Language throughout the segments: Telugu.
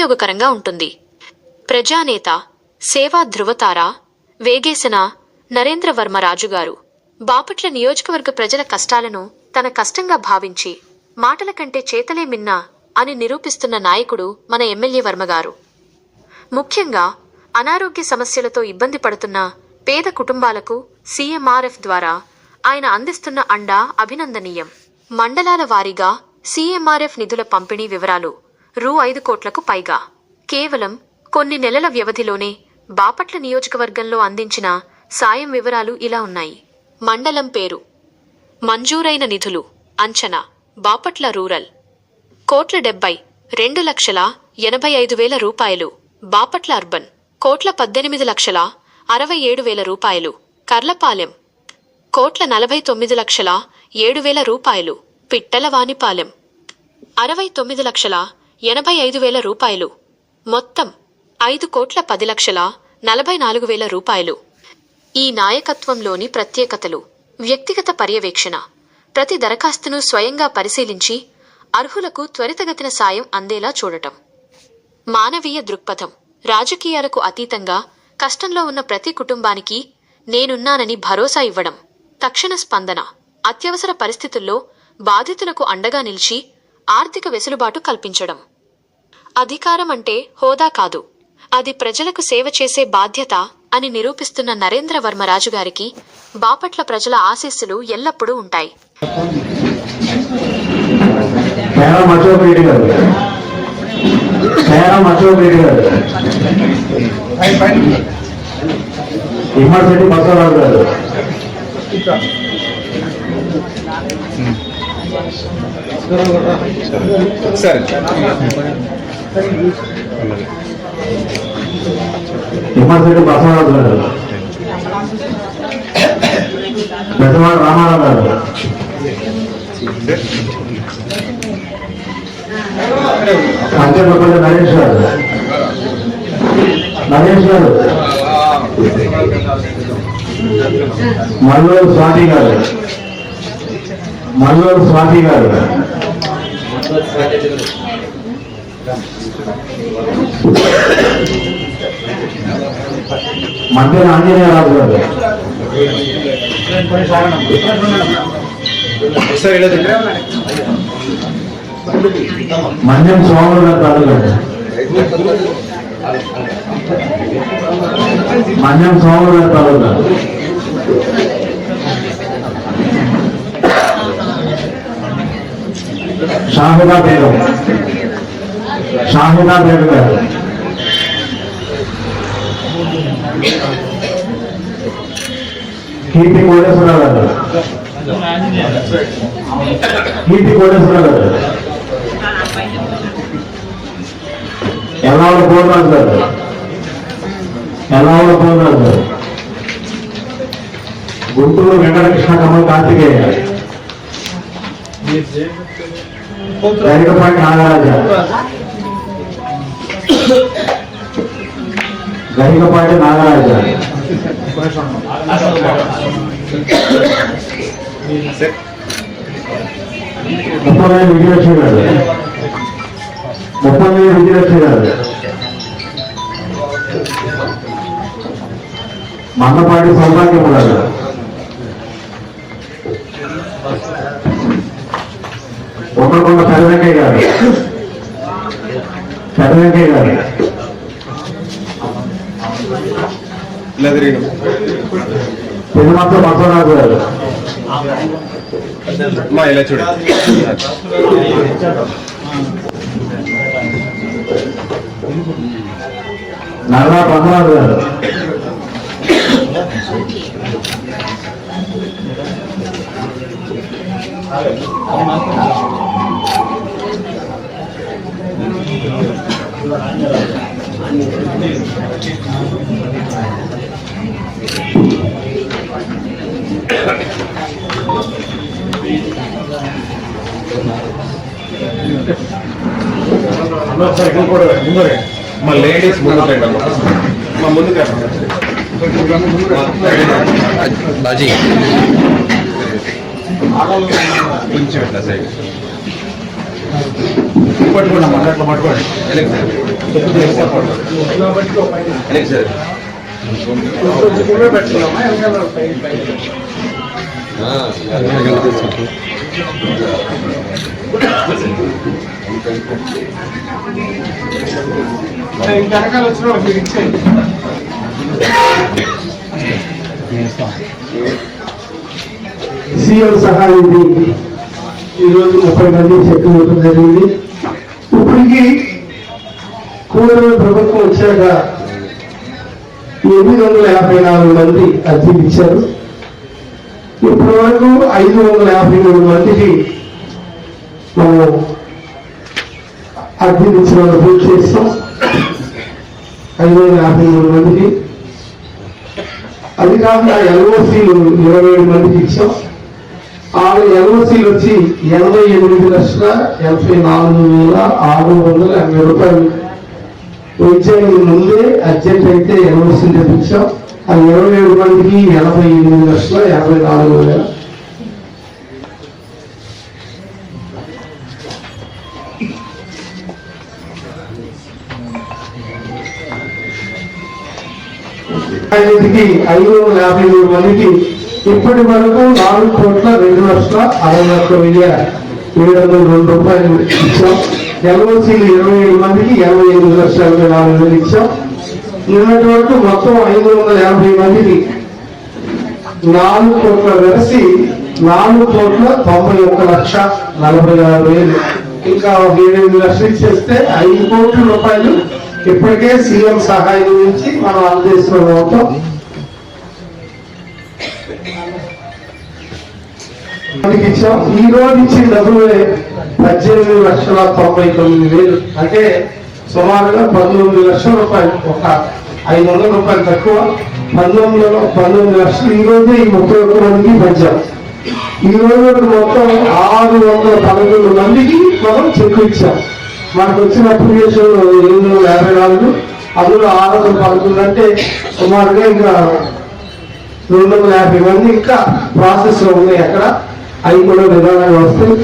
ఉపయోగకరంగా ఉంటుంది. ప్రజానేత సేవా ధృవతార వేగేసన నరేంద్రవర్మ రాజుగారు బాపట్ల నియోజకవర్గ ప్రజల కష్టాలను తన కష్టంగా భావించి మాటల కంటే చేతలే మిన్నా అని నిరూపిస్తున్న నాయకుడు మన ఎమ్మెల్యే వర్మగారు. ముఖ్యంగా అనారోగ్య సమస్యలతో ఇబ్బంది పడుతున్న పేద కుటుంబాలకు సీఎంఆర్ఎఫ్ ద్వారా ఆయన అందిస్తున్న అండా అభినందనీయం. మండలాల వారీగా సీఎంఆర్ఎఫ్ నిధుల పంపిణీ వివరాలు రూ ఐదు కోట్లకు పైగా. కేవలం కొన్ని నెలల వ్యవధిలోనే బాపట్ల నియోజకవర్గంలో అందించిన సాయం వివరాలు ఇలా ఉన్నాయి. మండలం పేరు. మంజూరైన నిధులు. అంచనా. బాపట్ల రూరల్. కోట్ల డెబ్బై రెండు లక్షల ఎనభై ఐదు వేల రూపాయలు. బాపట్ల అర్బన్. కోట్ల పద్దెనిమిది లక్షల అరవై ఏడు వేల రూపాయలు. కర్లపాలెం. కోట్ల నలభై తొమ్మిది లక్షల ఏడు వేల రూపాయలు. పిట్టలవానిపాలెం. అరవై తొమ్మిది లక్షల ఎనభై ఐదు వేల రూపాయలు. మొత్తం ఐదు కోట్ల పది లక్షల నలభై నాలుగు వేల రూపాయలు. ఈ నాయకత్వంలోని ప్రత్యేకతలు వ్యక్తిగత పర్యవేక్షణ ప్రతి దరఖాస్తును స్వయంగా పరిశీలించి అర్హులకు త్వరితగతిన సాయం అందేలా చూడటం. మానవీయ దృక్పథం రాజకీయాలకు అతీతంగా కష్టంలో ఉన్న ప్రతి కుటుంబానికి నేనున్నానని భరోసా ఇవ్వడం తక్షణ స్పందన అత్యవసర పరిస్థితుల్లో బాధితులకు అండగా నిలిచి ఆర్థిక వెసులుబాటు కల్పించడం. అధికారం అంటే హోదా కాదు. అది ప్రజలకు సేవ చేసే బాధ్యత అని నిరూపిస్తున్న నరేంద్ర వర్మ రాజు గారికి బాపట్ల ప్రజల ఆశీస్సులు ఎల్లప్పుడూ ఉంటాయి. సరే ఇమ్మడిశెట్టి బసవరాజు గారు. పెద్దవాడు రామారావు గారు. సంచలపల్లి నరేష్ గారు. నరేష్ గారు. మల్లూరు స్వాతి గారు. మల్లూరు స్వాతి గారు. മറ്റൊരു ആഞ്ജനേയാകുന്നത് മഞ്ഞം സ്വാഗതത്താളുകളുണ്ട് മഞ്ഞം സ്വാഗതത്താളുകൾ ഷാഹുബാ പേരും బేగం గారు కీర్తి కోటేశ్వరరావు గారు కీర్తి కోటేశ్వరరావు గారు ఎల్లవల పూర్ణరాజు గారు ఎల్లవల పూర్ణరాజు గారు గుంటూరు వెంకటకృష్ణ కమల్ కార్తికేయ గరికపాటి నాగరాజ గరికపాటి నాగరాజ. ముప్పై విజయలక్ష్మి గారు. ముప్పై విజయలక్ష్మి గారు. మందపాటి సౌభాగ్యం గారు. ఒకరికొండ పెదవెంకయ్య గారు. పెదవెంకయ్య గారు ఇలా తిరిగినాం తిరుమల బసవరాజు గారు అమ్మా ఇలా చూడండి నల్లా పద్మరాజు గారు మా లేడీస్ ముందు మా ముందుకు బాజీ కొంచెం సైడ్ పట్టుకోండి అట్లా పట్టుకోండి వెనక్కి సార్ సీఎం సహాయం ఈరోజు ముప్పై మంది చెక్కులు ఇవ్వడం జరిగింది ఇప్పటికి కూడలి ప్రభుత్వం వచ్చాక ఎనిమిది వందల యాభై నాలుగు మంది అర్జీలు ఇచ్చారు. ఇప్పటి వరకు ఐదు వందల యాభై మూడు మందికి మనం అర్జీలు వాళ్ళు పూర్తి చేస్తాం ఐదు వందల యాభై మూడు మందికి. అది కాకుండా ఎల్ఓసీలు ఇరవై ఏడు మందికి ఇచ్చాం. ఆరు ఎల్ఓసీలు వచ్చి ఎనభై ఎనిమిది లక్షల ఎనభై నాలుగు వేల ఆరు వందల ఎనభై రూపాయలు. వచ్చాయి ముందే అర్జెంట్ అయితే ఎల్ఓసీలు తెప్పించాం. ఆ ఇరవై ఏడు మందికి ఎనభై ఎనిమిది లక్షల ఎనభై నాలుగు వేల ఇప్పటికి ఐదు వందల యాభై మూడు మందికి ఇప్పటి వరకు నాలుగు కోట్ల రెండు లక్షల అరవై ఒక్క వెయ్యి ఏడు వందల రెండు రూపాయలు ఇచ్చాం. ఎల్ఓసీలు ఇరవై ఏడు మందికి ఇరవై ఎనిమిది లక్షల ఎనభై నాలుగు వేలు ఇచ్చాం. నిన్నటి వరకు మొత్తం ఐదు వందల యాభై మందికి నాలుగు కోట్ల వెరసి నాలుగు కోట్ల తొంభై ఒక్క లక్ష నలభై ఆరు వేలు. ఇంకా ఏడెనిమిది లక్షలు ఇచ్చేస్తే ఐదు కోట్ల రూపాయలు ఇప్పటికే సీఎం సహాయం గురించి మనం అందజేస్తున్నాం మొత్తం. మనకి ఇచ్చాం. ఈ రోజు ఇచ్చిన డబ్బులు పద్దెనిమిది లక్షల తొంభై తొమ్మిది వేలు. అంటే సుమారుగా పంతొమ్మిది లక్షల రూపాయలు. ఒక ఐదు వందల రూపాయలు తక్కువ. పంతొమ్మిది పంతొమ్మిది లక్షలు. ఈ రోజే ఈ ముప్పై ఒక్క మందికి పంచాం. ఈ రోజు మొత్తం ఆరు వందల పదకొండు మందికి మనం చెక్ ఇచ్చాం. మనకు వచ్చిన అప్లికేషన్ ఏడు వందల యాభై నాలుగు అందులో ఆరు వందల పదకొండు అంటే సుమారుగా ఇంకా రెండు వందల యాభై మంది ఇంకా ప్రాసెస్లో ఉన్నాయి అక్కడ. అవి కూడా నిదానంగా వస్తాయి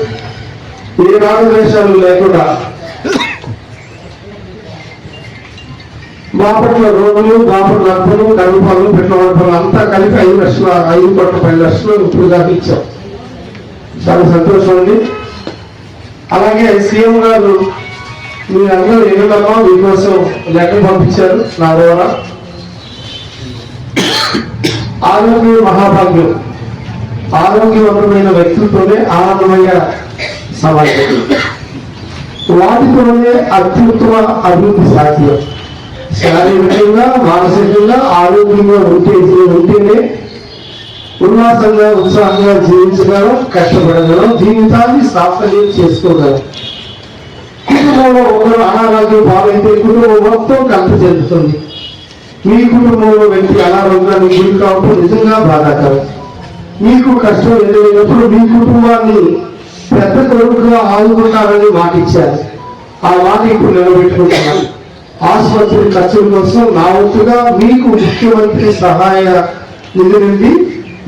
ఏ రాగద్వేషాలు లేకుండా బాపట్ల రోడ్లు బాపట్ల అర్పణలు కడుపాలు పెట్టడం అంతా కలిపి ఐదు లక్షల ఐదు కోట్ల పది లక్షలు ఇప్పుడు దాకా ఇచ్చాం. చాలా సంతోషం అండి. అలాగే సీఎం గారు మీరందరూ ఎన్నడమ్మా మీకోసం లెటర్ పంపించారు నా ద్వారా. ఆరోగ్య మహాభాగ్యం. ఆరోగ్యవంతమైన వ్యక్తులతోనే ఆనందమయ సమాజం. వాటితోనే అత్యుత్తమ అభివృద్ధి సాధ్యం. శారీరకంగా మానసికంగా ఆరోగ్యంగా ఉంటే ఉంటేనే ఉల్లాసంగా ఉత్సాహంగా జీవించగలం కష్టపడగలం జీవితాన్ని సాఫల్యం చేసుకోగలం. కుటుంబంలో ఒకరు అనారోగ్యం పాలైతే కుటుంబం మొత్తం కలిసి చెందుతుంది. మీ కుటుంబంలో వ్యక్తి అనారోగ్యానికి గురి కావడం నిజంగా బాధాకరం. మీకు కష్టం ఎదురైనప్పుడు మీ కుటుంబాన్ని పెద్ద కొడుకుగా ఆదుకుంటారని మాటిచ్చారు. ఆ మాట ఇప్పుడు నిలబెట్టుకుంటున్నాను. ఆసుపత్రి ఖర్చుల కోసం నా వంతుగా మీకు ముఖ్యమంత్రి సహాయ నిధి నుండి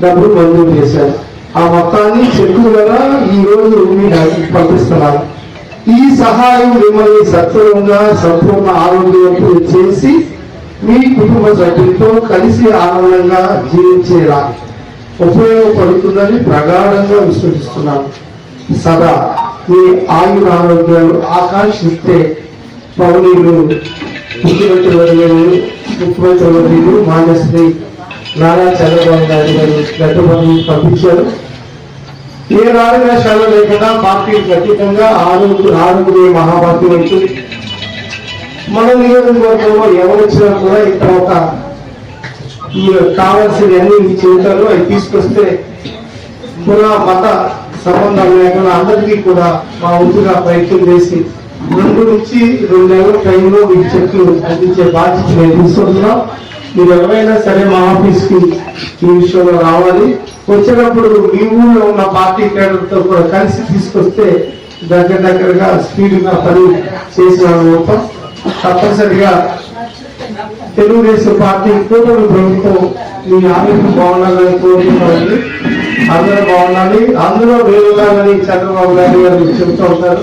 డబ్బులు మంజూరు చేశారు. ఆ మొత్తాన్ని చెక్కు ద్వారా ఈ రోజు మీకు పంపిస్తున్నాను ఈ సహాయం మిమ్మల్ని సత్వరంగా సంపూర్ణ ఆరోగ్యం చేసి మీ కుటుంబ సభ్యులతో కలిసి ఆనందంగా జీవించేలా ఉపయోగపడుతుందని ప్రగాఢంగా విశ్వసిస్తున్నాను. సదా మీ ఆయుర ఆరోగ్యాలు ఆకాంక్షిస్తే పౌరులు ముఖ్యమంత్రి వర్యులు ముఖ్యమంత్రి వర్యులు మాన్యశ్రీ నారా చంద్రబాబు నాయుడు గారు గతమంది పంపించారు. ఏ రాజవేషాలు లేకుండా పార్టీకి అతీతంగా ఆరుగురు ఆరుగురు మహాభాగ్యం అవుతుంది మన నియోజకవర్గంలో ఎవరు వచ్చినా కూడా ఇక్కడ ఒక ఈ కావాల్సిన అన్ని మీ జీవితాల్లో అవి తీసుకొస్తే కుల మత సంబంధాలు లేకుండా అందరికీ కూడా మా వంతుగా ప్రయత్నం చేసి రెండు నుంచి రెండు నెలల టైంలో మీకు చెట్లు అందించే బాధ్యత నేను తీసుకుంటున్నాం మీరు ఎవరైనా సరే మా ఆఫీస్కి ఈ విషయంలో రావాలి. వచ్చేటప్పుడు మీ ఊళ్ళో ఉన్న పార్టీ కేడర్తో కూడా కలిసి తీసుకొస్తే దగ్గర దగ్గరగా స్పీడ్గా పని చేసిన అవుతాం తప్పనిసరిగా తెలుగుదేశం పార్టీ కూటమి ప్రభుత్వం మీ ఆరోగ్యం బాగుండాలని కోరుకుంటామండి అందరూ బాగుండాలి. అందులో వేరుగాలని చంద్రబాబు నాయుడు గారు చెప్తూ ఉంటారు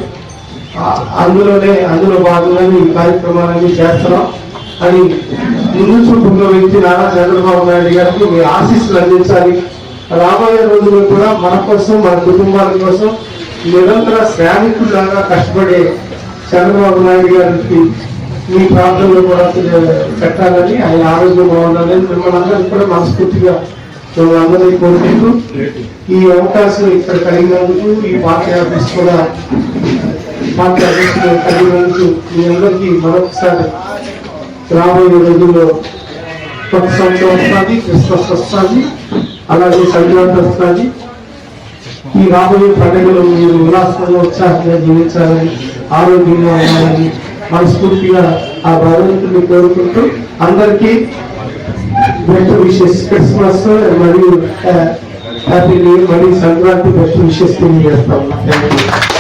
అందులోనే అందులో భాగంగానే ఈ కార్యక్రమాలన్నీ చేస్తున్నాం. అని ముందు చూపున్న వ్యక్తి నారా చంద్రబాబు నాయుడు గారికి మీ ఆశీస్సులు అందించాలి. రాబోయే రోజుల్లో కూడా మన కోసం మన కుటుంబాల కోసం నిరంతర శ్రామికులాగా కష్టపడే చంద్రబాబు నాయుడు గారికి మీ ప్రాంతంలో కూడా పెట్టాలని ఆయన ఆరోగ్యం బాగుండాలని మిమ్మల్ని అందరికీ కూడా మనస్ఫూర్తిగా మిమ్మల్ని అందరినీ కోరుకుంటూ ఈ అవకాశం ఇక్కడ కలిగినందుకు ఈ పార్టీ ఆఫీస్ కూడా పార్టీ ఆఫీస్ కలిగినందుకు మీ అందరికీ మరొకసారి రాబోయే రోజుల్లో కొత్త సంవత్సరం వస్తుంది క్రిస్మస్ వస్తుంది అలాగే సంక్రాంతి వస్తుంది. ఈ రాబోయే పండుగలో మీరు ఉల్లాసంగా ఉత్సాహంగా జీవించాలని ఆరోగ్యంగా ఉండాలని మనస్ఫూర్తిగా ఆ భగవంతుని కోరుకుంటూ అందరికీ బెస్ట్ విషెస్ క్రిస్మస్ మరియు హ్యాపీ న్యూ మరియు సంక్రాంతి బెస్ట్ విషెస్ తెలియజేస్తాం థ్యాంక్ యూ